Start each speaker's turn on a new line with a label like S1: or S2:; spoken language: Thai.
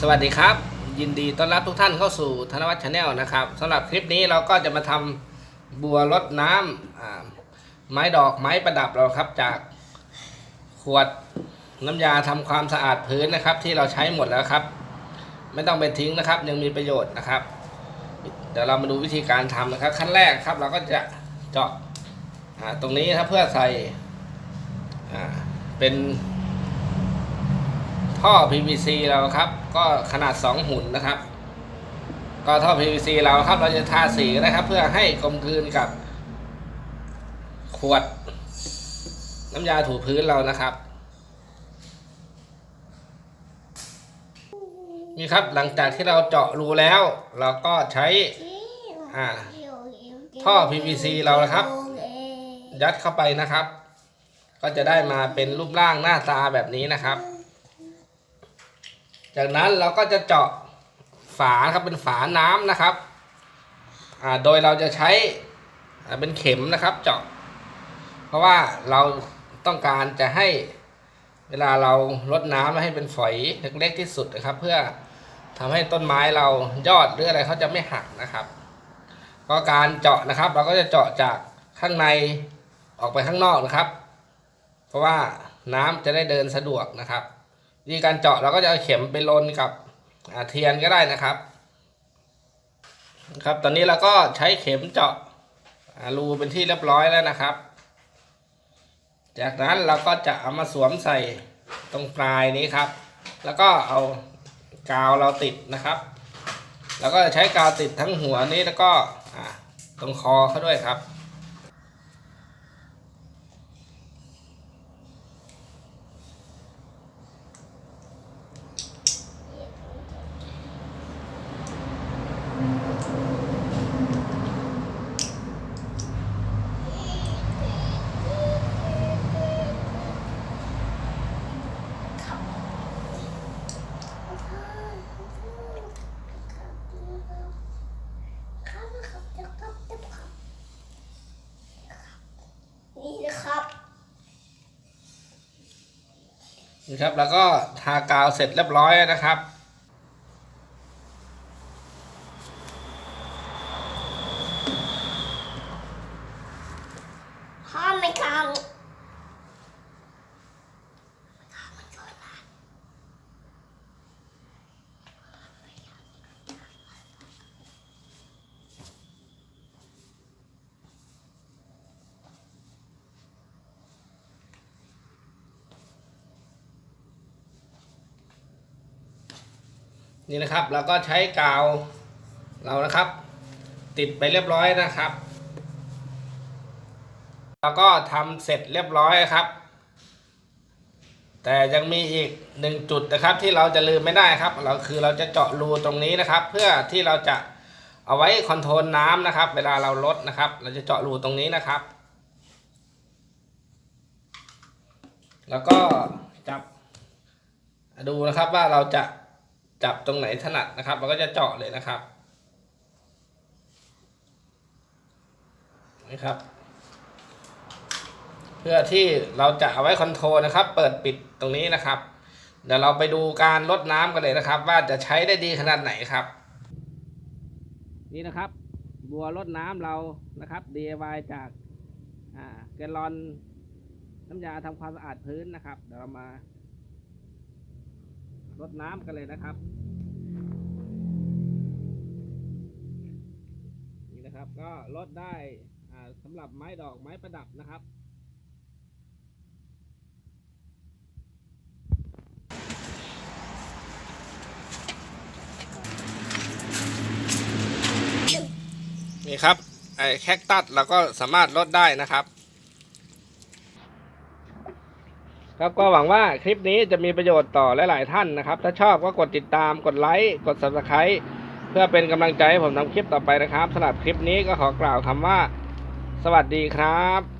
S1: สวัสดีครับ ยินดีต้อนรับทุกท่านเข้าสู่ธนวัฒน์ชาแนลนะครับสำหรับคลิปนี้เราก็จะมาทำบัวรดน้ำอ่าไม้ดอกไม้ประดับเราครับจากขวดน้ำยาทำความสะอาดพื้นนะครับ ที่เราใช้หมดแล้วครับ ไม่ต้องไปทิ้งนะครับ ยังมีประโยชน์นะครับ เดี๋ยวเรามาดูวิธีการทำนะครับ ขั้นแรกครับเราก็จะเจาะตรงนี้ครับเพื่อใส่เป็น ท่อ PVC เราครับ ก็ขนาด 2 หุ่นนะครับ ก็ท่อ PVC เราครับเราจะทาสีนะครับ เพื่อให้กลมกลืนกับ ขวด น้ำยาถูพื้นเรานะครับนี่ครับหลังจากที่เราเจาะรูแล้ว เราก็ใช้อ่าท่อ PVC เรานะครับ ยัดเข้าไปนะครับ ก็จะได้มาเป็นรูปร่างหน้าตาแบบนี้นะครับ จากนั้นเราก็จะเจาะฝาครับเป็นฝาน้ำนะครับโดยเราจะใช้เป็นเข็มนะครับเจาะ เพราะว่าเราต้องการจะให้เวลาเราลดน้ำให้เป็นฝอยเล็กๆที่สุดนะครับ เพื่อทำให้ต้นไม้เรายอดหรืออะไรเขาจะไม่หักนะครับ ก็การเจาะนะครับ เราก็จะเจาะจากข้างในออกไปข้างนอกนะครับ เพราะว่าน้ำจะได้เดินสะดวกนะครับ วิธีการเจาะเราก็จะเอาเข็มไปลนกับเทียนก็ได้นะครับครับ ตอนนี้เราก็ใช้เข็มเจาะรูเป็นที่เรียบร้อยแล้วนะครับ จากนั้นเราก็จะเอามาสวมใส่ตรงปลายนี้ครับ แล้วก็เอากาวเราติดนะครับ แล้วก็ใช้กาวติดทั้งหัวนี้แล้วก็ตรงคอเขาด้วยครับ
S2: นี่นะครับ
S1: นะครับ แล้วก็ทากาวเสร็จเรียบร้อยนะครับ
S2: ห้ามไม่ค้าง
S1: นี่นะครับเราก็ใช้กาวเรานะครับ ติดไปเรียบร้อยนะครับแล้วก็ทำเสร็จเรียบร้อยครับ แต่ยังมีอีกหนึ่งจุดนะครับที่เราจะลืมไม่ได้ครับ เราคือเราจะเจาะรูตรงนี้นะครับ เพื่อที่เราจะเอาไว้คอนโทรลน้ำนะครับ เวลาเราลดนะครับ เราจะเจาะรูตรงนี้นะครับ แล้วก็จับดูนะครับว่าเราจะ จับตรงไหนถนัดนะครับเราก็จะเจาะเลยนะครับนี่ครับ เพื่อที่เราจะเอาไว้คอนโทรลนะครับ เปิดปิดตรงนี้นะครับ เดี๋ยวเราไปดูการลดน้ำกันเลยนะครับ ว่าจะใช้ได้ดีขนาดไหนครับ นี่นะครับ บัวลดน้ำเรานะครับ DIY จากอ่าแกลลอนน้ำยาทำความสะอาดพื้นนะครับ เดี๋ยวเรามา รดน้ำกันเลยนะครับ นี่นะครับก็ลดได้สำหรับไม้ดอกไม้ประดับนะครับนี่ครับไอ้แคคตัสเราก็สามารถลดได้นะครับ ครับก็หวังว่าคลิปนี้จะมีประโยชน์ต่อหลาย ๆ ท่านนะครับ ถ้าชอบก็กดติดตามกดไลค์กด subscribe เพื่อเป็นกำลังใจให้ผมทำคลิปต่อไปนะครับสำหรับคลิปนี้ก็ขอกล่าวคำว่า สวัสดีครับ